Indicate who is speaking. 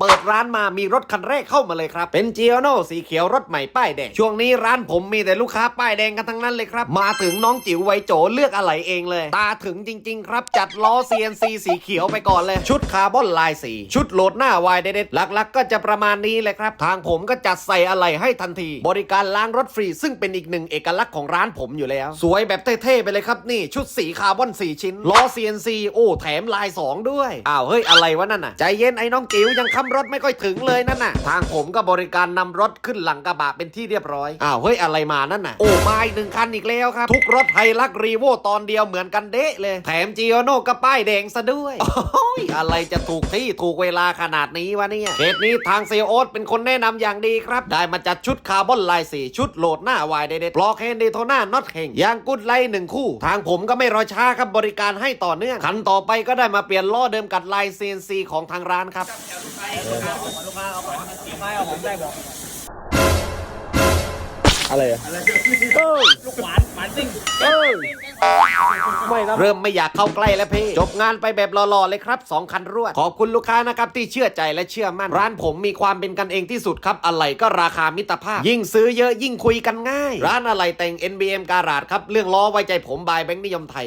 Speaker 1: เปิดร้านมามีรถคันแรกเข้ามาเลยครับ เป็นเจียโนสีเขียวรถใหม่ป้ายแดง ช่วงนี้ร้านผมมีแต่ลูกค้าป้ายแดงกันทั้งนั้นเลยครับ มาถึงน้องจิ๋วไวโจเลือกอะไรเองเลย ตาถึงจริง ๆ ครับ จัดล้อ CNC สีเขียวไปก่อนเลย ชุดคาร์บอนลายสี ชุดโหลดหน้าวายเด็ดๆหลักๆ ก็จะประมาณนี้เลยครับ ทางผมก็จัดใส่อะไรให้ทันที บริการล้างรถฟรีซึ่งเป็นอีกหนึ่งเอกลักษณ์ของร้านผมอยู่แล้ว สวยแบบเท่ๆไปเลยครับนี่ ชุดสีคาร์บอนสี่ชิ้นล้อ CNC โอ้แถมลายสองด้วยอ้าวเฮ้ยอะไรวะนั่นน่ะใจเย็นไอ้น้องจิ๋วยังค้ำรถไม่ค่อยถึงเลยนั่นน่ะ ทางผมก็บริการนำรถขึ้นหลังกระบะเป็นที่เรียบร้อยอ้าวเฮ้ยอะไรมานั่นน่ะโอ้มาอีกหนึ่งคันอีกแล้วครับ ทุกรถไฮลักรีโวตอนเดียวเหมือนกันเดะเลย แถมจีโอโน่ก็ป้ายแดงซะด้วยโอ้ยอะไรจะถูกที่ถูกเวลาขนาดนี้วะเนี่ยเหตุนี้ทางเซลโอ๊ตเป็นคนแนะนำอย่างดีครับ ได้มาจัดชุดคาร์บอนลายสีชุดโหลดหน้าวายเด็ดๆปลอกแฮนด์เดโทน่าน็อตเฮงยางกุดไลหนึ่งคู่ ทางผมก็ไม่รอช้าครับบริการให้ต่อเนื่องคันต่อไปก็ได้มาเปลี่ยนล้อเดิมกัดลาย CNC ของทางร้านครับ
Speaker 2: อะไรอะเอ้ย
Speaker 3: ลูกหวานหวานซิ่ง
Speaker 2: เอ้ยไม่นะ
Speaker 1: เริ่มไม่อยากเข้าใกล้แล้วพี่ จบงานไปแบบหล่อๆเลยครับสองคันรวด ขอบคุณลูกค้านะครับที่เชื่อใจและเชื่อมั่น ร้านผมมีความเป็นกันเองที่สุดครับ อะไรก็ราคามิตรภาพ ยิ่งซื้อเยอะยิ่งคุยกันง่าย ร้านอะไรแต่ง NBM การาดครับ เรื่องล้อไว้ใจผมบายแบงค์นิยมไทย